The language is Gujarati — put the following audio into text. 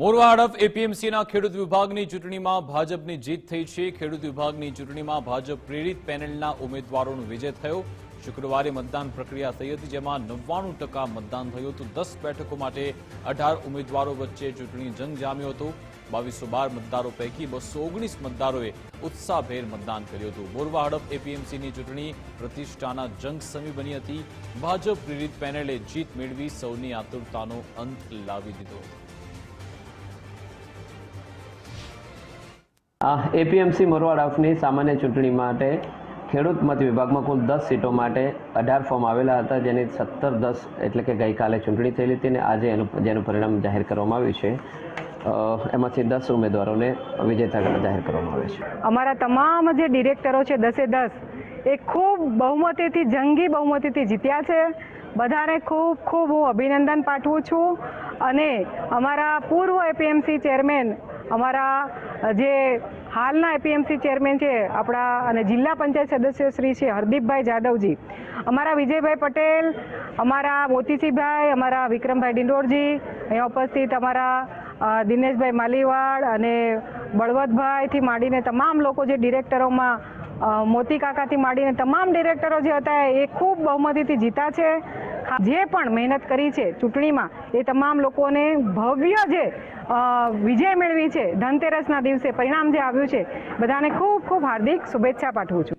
મોરવા હડફ એપીએમસીના ખેડૂત વિભાગની ચૂંટણીમાં ભાજપની જીત થઈ છે. ખેડૂત વિભાગની ચૂંટણીમાં ભાજપ પ્રેરિત પેનલના ઉમેદવારોનો વિજય થયો. શુક્રવારે મતદાન પ્રક્રિયા થઈ હતી, જેમાં નવ્વાણું ટકા મતદાન થયું હતું. દસ બેઠકો માટે અઢાર ઉમેદવારો વચ્ચે ચૂંટણી જંગ જામ્યો હતો. બાવીસો બાર મતદારો પૈકી બસો ઓગણીસ મતદારોએ ઉત્સાહભેર મતદાન કર્યું હતું. મોરવા હડફ એપીએમસીની ચૂંટણી પ્રતિષ્ઠાના જંગ સમી બની હતી. ભાજપ પ્રેરિત પેનલે જીત મેળવી સૌની આતુરતાનો અંત લાવી દીધો હતો. આ એપીએમસી મોરવાડ હાફની સામાન્ય ચૂંટણી માટે ખેડૂત મત વિભાગમાં કુલ દસ સીટો માટે અઢાર ફોર્મ આવેલા હતા, જેની સત્તર દસ એટલે કે ગઈકાલે ચૂંટણી થયેલી હતી અને આજે એનું જેનું પરિણામ જાહેર કરવામાં આવ્યું છે. એમાંથી દસ ઉમેદવારોને વિજેતા જાહેર કરવામાં આવે છે. અમારા તમામ જે ડિરેક્ટરો છે, દસે દસ, એ ખૂબ બહુમતીથી, જંગી બહુમતીથી જીત્યા છે. બધાને ખૂબ ખૂબ હું અભિનંદન પાઠવું છું. અને અમારા પૂર્વ એપીએમસી ચેરમેન, અમારા જે હાલના એપીએમસી ચેરમેન છે, આપણા અને જિલ્લા પંચાયત સદસ્ય શ્રી છે, હરદીપભાઈ જાદવજી. અમારા વિજયભાઈ પટેલ, અમારા મોતીસિંહભાઈ, અમારા વિક્રમભાઈ ડિંડોરજી, અહીંયા ઉપસ્થિત અમારા દિનેશભાઈ માલીવાડ અને બળવદભાઈથી માંડીને તમામ લોકો જે ડિરેક્ટરોમાં મોતી કાકાથી માંડીને તમામ ડિરેક્ટરો જે હતા એ ખૂબ બહુમતીથી જીતા છે. જે પણ મહેનત કરી છે ચૂંટણીમાં, એ તમામ લોકોને ભવ્ય જે વિજય મેળવી છે, ધનતેરસના દિવસે પરિણામ જે આવ્યું છે, બધાને ખૂબ ખૂબ હાર્દિક શુભેચ્છા પાઠવું છું.